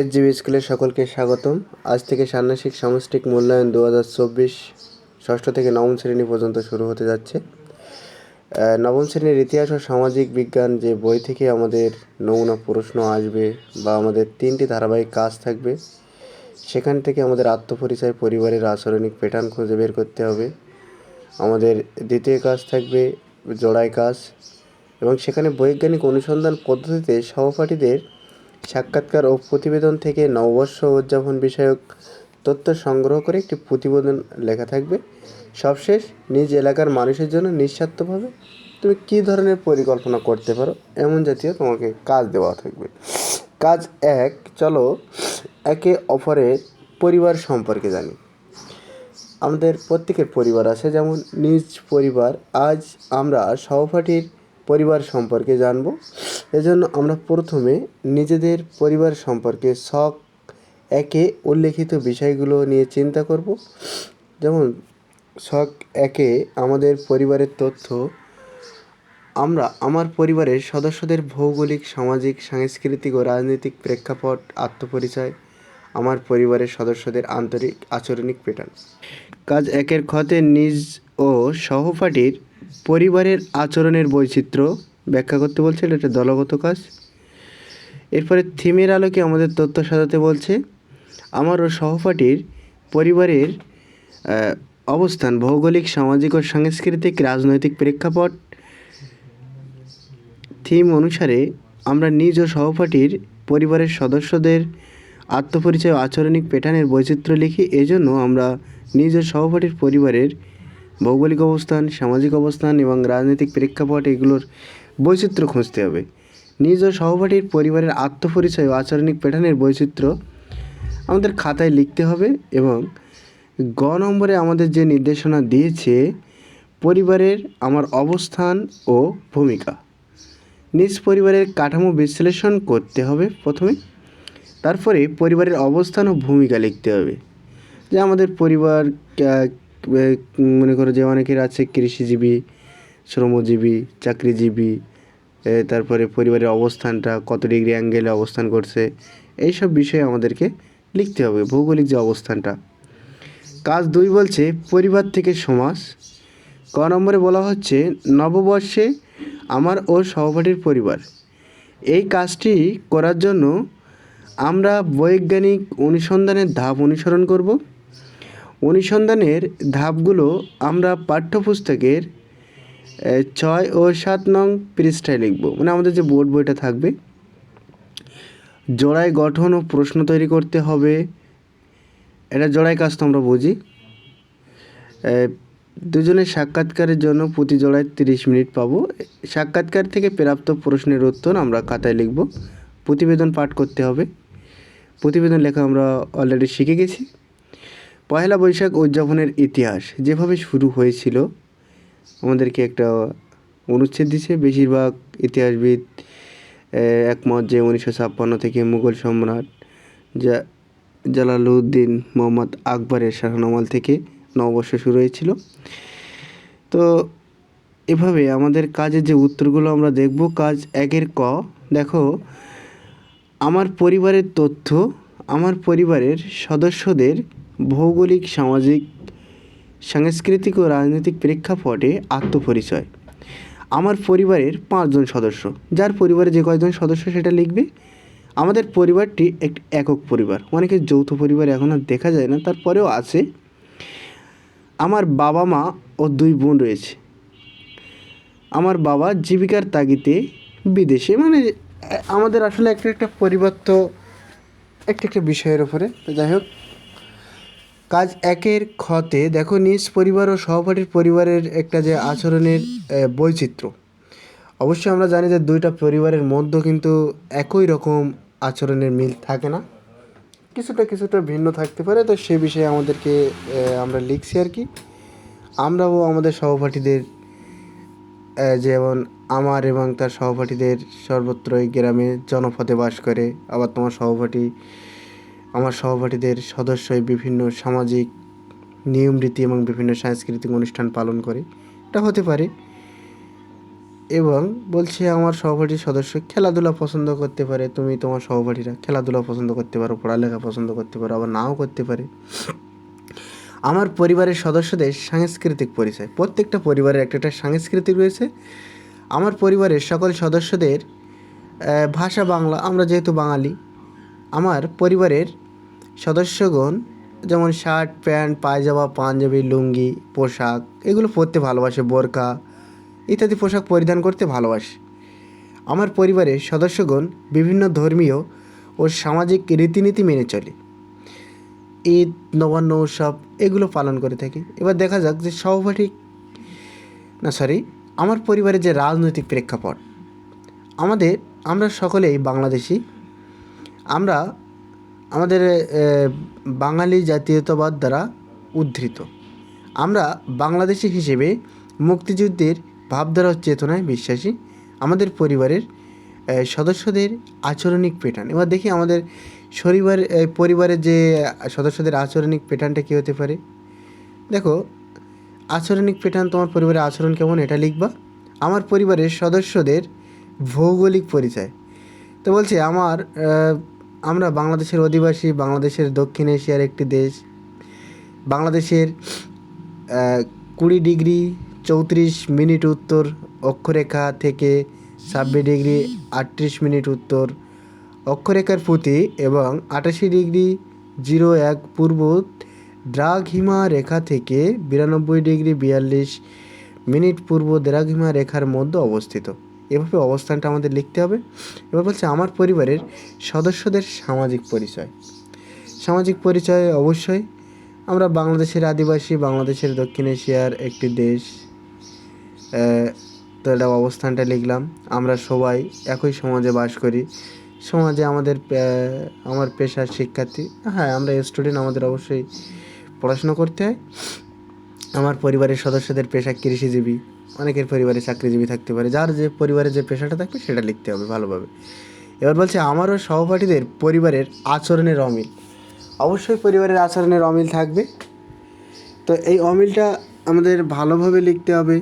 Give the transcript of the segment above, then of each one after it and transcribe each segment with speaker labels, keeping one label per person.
Speaker 1: S GB স্কুলের সকলকে স্বাগতম। আজ থেকে ষান্মাসিক সামষ্টিক মূল্যায়ন দু হাজার চব্বিশ ষষ্ঠ থেকে নবম শ্রেণি পর্যন্ত শুরু হতে যাচ্ছে। নবম শ্রেণির ইতিহাস ও সামাজিক বিজ্ঞান যে বই থেকে আমাদের নমুনা প্রশ্ন আসবে বা আমাদের তিনটি ধারাবাহিক কাজ থাকবে, সেখান থেকে আমাদের আত্মপরিচয়, পরিবারের রাসায়নিক প্যাটার্ন খুঁজে বের করতে হবে। আমাদের দ্বিতীয় কাজ থাকবে জোড়াই কাজ এবং সেখানে বৈজ্ঞানিক অনুসন্ধান পদ্ধতিতে সহপাঠীদের সাক্ষাৎকার ও প্রতিবেদন থেকে নববর্ষ উদযাপন বিষয়ক তথ্য সংগ্রহ করে একটি প্রতিবেদন লেখা থাকবে। সবশেষ, নিজ এলাকার মানুষের জন্য নিঃস্বার্থভাবে তুমি কী ধরনের পরিকল্পনা করতে পারো? এমন জাতীয় তোমাকে কাজ দেওয়া থাকবে। কাজ এক, চলো একে অপরের পরিবার সম্পর্কে জানি। আমাদের প্রত্যেকের পরিবার আছে, যেমন নিজ পরিবার। আজ আমরা সহপাঠীর পরিবার সম্পর্কে জানব। এজন্য আমরা প্রথমে নিজেদের পরিবার সম্পর্কে শখ, একে উল্লেখিত বিষয়গুলো নিয়ে চিন্তা করব। যেমন, শখ, একে আমাদের পরিবারের তথ্য। আমরা আমার পরিবারের সদস্যদের ভৌগোলিক, সামাজিক, সাংস্কৃতিক ও রাজনৈতিক প্রেক্ষাপট, আত্মপরিচয়, আমার পরিবারের সদস্যদের আন্তরিক, আচরণিক প্যাটার্ন কাজ একের ক্ষতে নিজ ও সহপাঠীর পরিবারের আচরণের বৈচিত্র্য ব্যাখ্যা করতে বলছে, এটা দলগত কাজ। এরপরে থিমের আলোকে আমাদের তথ্য সাজাতে বলছে, আমার ও সহপাঠীর পরিবারের অবস্থান, ভৌগোলিক, সামাজিক ও সাংস্কৃতিক, রাজনৈতিক প্রেক্ষাপট। থিম অনুসারে আমরা নিজ ও সহপাঠীর পরিবারের সদস্যদের আত্মপরিচয় আচরণিক প্যাটার্নের বৈচিত্র্য লিখি, এজন্য আমরা নিজ ও সহপাঠীর পরিবারের ভৌগোলিক অবস্থান, সামাজিক অবস্থান এবং রাজনৈতিক প্রেক্ষাপট এগুলোর বৈচিত্র্য খুঁজতে হবে। নিজ ও সহপাঠীর পরিবারের আত্মপরিচয় ও আচরণিক প্যাটার্নের বৈচিত্র্য আমাদের খাতায় লিখতে হবে এবং গ নম্বরে আমাদের যে নির্দেশনা দিয়েছে, পরিবারের আমার অবস্থান ও ভূমিকা। নিজ পরিবারের কাঠামো বিশ্লেষণ করতে হবে প্রথমে। তারপরে পরিবারের অবস্থান ও ভূমিকা লিখতে হবে। যে আমাদের পরিবার মনে করো যে অনেকের আছে কৃষিজীবী, শ্রমজীবী, চাকরিজীবী তারপরে পরিবারের অবস্থানটা, কত ডিগ্রি অ্যাঙ্গেলে অবস্থান করছে, এইসব বিষয়ে আমাদেরকে লিখতে হবে, ভৌগোলিক যে অবস্থানটা। কাজ দুই বলছে, পরিবার থেকে সমাজ। ক নম্বরে বলা হচ্ছে, নববর্ষে আমার ও সহপাঠীর পরিবার। এই কাজটি করার জন্য আমরা বৈজ্ঞানিক অনুসন্ধানের ধাপ অনুসরণ করব। অনুসন্ধানের ধাপগুলো আমরা পাঠ্যপুস্তকের ছয় ও সাত নং পৃষ্ঠায় লিখব। মানে আমাদের যে বোর্ড বইটা থাকবে, জোড়ায় গঠন ও প্রশ্ন তৈরি করতে হবে। এটা জোড়ায় কাজ তো আমরা বুঝি। দুজনের সাক্ষাৎকারের জন্য প্রতি জোড়ায় তিরিশ মিনিট পাবো। সাক্ষাৎকার থেকে প্রাপ্ত প্রশ্নের উত্তর আমরা খাতায় লিখব। প্রতিবেদন পাঠ করতে হবে। প্রতিবেদন লেখা আমরা অলরেডি শিখে গেছি। পয়লা বৈশাখ উদযাপনের ইতিহাস যেভাবে শুরু হয়েছিল, আমাদেরকে একটা অনুচ্ছেদ দিছে। বেশিরভাগ ইতিহাসবিদ একমত যে উনিশশো ছাপ্পান্ন থেকে মুঘল সম্রাট যা জালালউদ্দিন মোহাম্মদ আকবরের শাসনামল থেকে নববর্ষ শুরু হয়েছিল। তো এভাবে আমাদের কাজের যে উত্তরগুলো আমরা দেখব, কাজ একের ক। দেখো, আমার পরিবারের তথ্য, আমার পরিবারের সদস্যদের ভৌগোলিক, সামাজিক, সাংস্কৃতিক ও রাজনৈতিক প্রেক্ষাপটে আত্মপরিচয়। আমার পরিবারের পাঁচজন সদস্য। যার পরিবারে যে কয়জন সদস্য সেটা লিখবে? আমাদের পরিবারটি একটি একক পরিবার। অনেকে যৌথ পরিবার এখন আর দেখা যায় না, তারপরেও আছে। আমার বাবা মা ও দুই বোন রয়েছে। আমার বাবা জীবিকার তাগিদে বিদেশে। মানে আমাদের আসলে একটা একটা পরিবার তো একটা একটা বিষয়ের ওপরে যাই হোক কাজ একের ক্ষতে দেখো নিজ পরিবার ও সহপাঠীর পরিবারের একটা যে আচরণের বৈচিত্র্য। অবশ্যই আমরা জানি যে দুইটা পরিবারের মধ্যে কিন্তু একই রকম আচরণের মিল থাকে না। কিছুটা কিছুটা ভিন্ন থাকতে পারে, তো সে বিষয়ে আমাদেরকে আমরা লিখছি আর কি। আমরাও আমাদের সহপাঠীদের যেমন আমার এবং তার সহপাঠীদের সর্বত্রই গ্রামে জনপথে বাস করে, আবার তোমার সহপাঠী আমার সহপাঠীদের সদস্যই বিভিন্ন সামাজিক নিয়ম রীতি এবং বিভিন্ন সাংস্কৃতিক অনুষ্ঠান পালন করে। এটা হতে পারে। এবং বলছে আমার সহপাঠীর সদস্য খেলাধুলা পছন্দ করতে পারে, তুমি তোমার সহপাঠীরা খেলাধুলা পছন্দ করতে পারো, পড়ালেখা পছন্দ করতে পারো, আবার নাও করতে পারে। আমার পরিবারের সদস্যদের সাংস্কৃতিক পরিচয়। প্রত্যেকটা পরিবারের একটা একটা সাংস্কৃতিক রয়েছে। আমার পরিবারের সকল সদস্যদের ভাষা বাংলা, আমরা যেহেতু বাঙালি, আমার পরিবারের সদস্যগণ যেমন শার্ট, প্যান্ট, পায়জামা, পাঞ্জাবি, লুঙ্গি, পোশাক, এগুলো পরতে ভালোবাসে, বোরকা ইত্যাদি পোশাক পরিধান করতে ভালোবাসে। আমার পরিবারের সদস্যগণ বিভিন্ন ধর্মীয় ও সামাজিক রীতিনীতি মেনে চলে। ঈদ, নবান্ন উৎসব এগুলো পালন করে থাকি। এবার দেখা যাক যে সহপাঠী না সরি আমার পরিবারের যে রাজনৈতিক প্রেক্ষাপট, আমাদের আমরা সকলেই বাংলাদেশি। আমরা আমাদের বাঙালি জাতীয়তাবাদ দ্বারা উদ্ধৃত। আমরা বাংলাদেশি হিসেবে মুক্তিযুদ্ধের ভাবধারা ও চেতনায় বিশ্বাসী। আমাদের পরিবারের সদস্যদের আচরণিক প্যাটার্ন। এবার দেখি আমাদের পরিবার পরিবারের যে সদস্যদের আচরণিক প্যাটার্নটা কী হতে পারে? দেখো, আচরণিক প্যাটার্ন তোমার পরিবারের আচরণ কেমন এটা লিখবা। আমার পরিবারের সদস্যদের ভৌগোলিক পরিচয়। তো বলছে আমার আমরা বাংলাদেশের অধিবাসী, বাংলাদেশের দক্ষিণ এশিয়ার একটি দেশ। বাংলাদেশের কুড়ি ডিগ্রি চৌত্রিশ মিনিট উত্তর অক্ষরেখা থেকে ছাব্বিশ ডিগ্রি আটত্রিশ মিনিট উত্তর অক্ষরেখার প্রতি এবং আটাশি ডিগ্রি জিরো এক পূর্ব দ্রাঘিমা রেখা থেকে বিরানব্বই ডিগ্রি বিয়াল্লিশ মিনিট পূর্ব দ্রাঘিমা রেখার মধ্যে অবস্থিত। এভাবে অবস্থানটা আমাদের লিখতে হবে। এবার বলছে, আমার পরিবারের সদস্যদের সামাজিক পরিচয়। সামাজিক পরিচয় অবশ্যই। আমরা বাংলাদেশের আদিবাসী, বাংলাদেশের দক্ষিণ এশিয়ার একটি দেশ। তো এটা অবস্থানটা লিখলাম। আমরা সবাই একই সমাজে বাস করি। সমাজে আমাদের আমার পেশার শিক্ষার্থী। হ্যাঁ আমরা স্টুডেন্ট আমাদের অবশ্যই পড়াশোনা করতে হয়। আমার পরিবারের সদস্যদের পেশা কৃষিজীবী, অনেকের পরিবারে চাকরিজীবী থাকতে পারে। যার যে পরিবারে যে পেশাটা থাকবে সেটা লিখতে হবে ভালোভাবে। এবার বলছে, আমারও সহপাঠীদের পরিবারের আচরণের অমিল। অবশ্যই পরিবারের আচরণের অমিল থাকবে। তো এই অমিলটা আমাদের ভালোভাবে লিখতে হবে।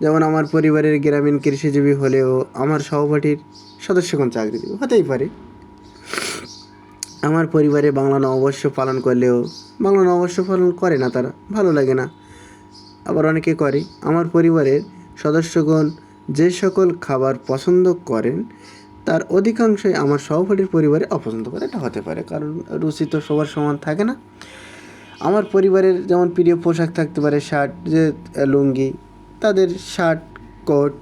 Speaker 1: যেমন আমার পরিবারের গ্রামীণ কৃষিজীবী হলেও আমার সহপাঠীর সদস্যগণ চাকরিজীবী হতেই পারে। আমার পরিবারে বাংলা নববর্ষ পালন করলেও বাংলা নববর্ষ পালন করে না তারা, ভালো লাগে না। আবার অনেকে করে। আমার পরিবারের সদস্যগণ যে সকল খাবার পছন্দ করেন, তার অধিকাংশই আমার সহপাঠীর পরিবারে অপছন্দ করে। এটা হতে পারে, কারণ রুচি তো সবার সমান থাকে না। আমার পরিবারের যেমন প্রিয় পোশাক থাকতে পারে, শার্ট, যে লুঙ্গি, তাদের শার্ট, কোট,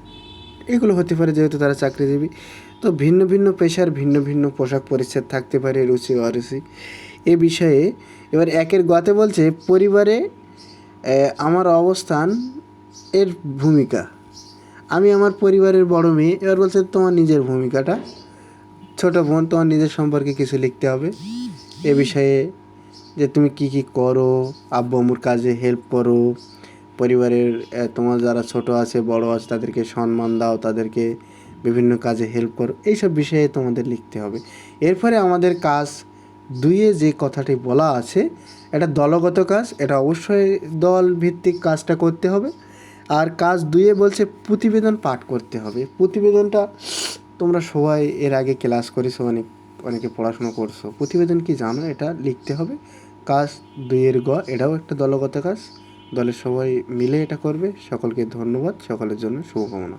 Speaker 1: এগুলো হতে পারে যেহেতু তারা চাকরিজীবী। তো ভিন্ন ভিন্ন পেশার ভিন্ন ভিন্ন পোশাক পরিচ্ছেদ থাকতে পারে রুচি অরুচি এ বিষয়ে এবার একের গতে বলছে, পরিবারে আমার অবস্থান এর ভূমিকা। আমি আমার পরিবারের বড় মেয়ে, এবার বলছে তোমার নিজের ভূমিকাটা। ছোট বোন, তোমার নিজের সম্পর্কে কিছু লিখতে হবে। এ বিষয়ে যে তুমি কি কি করো, আব্বু কাজে হেল্প করো, পরিবারের তোমার যারা ছোট আছে, বড় আছে, তাদেরকে সম্মান দাও, তাদেরকে বিভিন্ন কাজে হেল্প করো, এইসব বিষয়ে তোমাদের লিখতে হবে। এরপরে আমাদের কাজ দুইয়ে যে কথাটি বলা আছে এটা দলগত কাজ, এটা অবশ্যই দল ভিত্তিক কাজটা করতে হবে। আর কাজ দুইয়ে বলছে প্রতিবেদন পাঠ করতে হবে। প্রতিবেদনটা তোমরা সবাই এর আগে ক্লাস করেছ, অনেক, অনেকে পড়াশুনো করছ। প্রতিবেদন কি জানো? এটা লিখতে হবে। কাজ দুইয়ের গ, এটাও একটা দলগত কাজ। দলের সবাই মিলে এটা করবে। সকলকে ধন্যবাদ। সকলের জন্য শুভকামনা।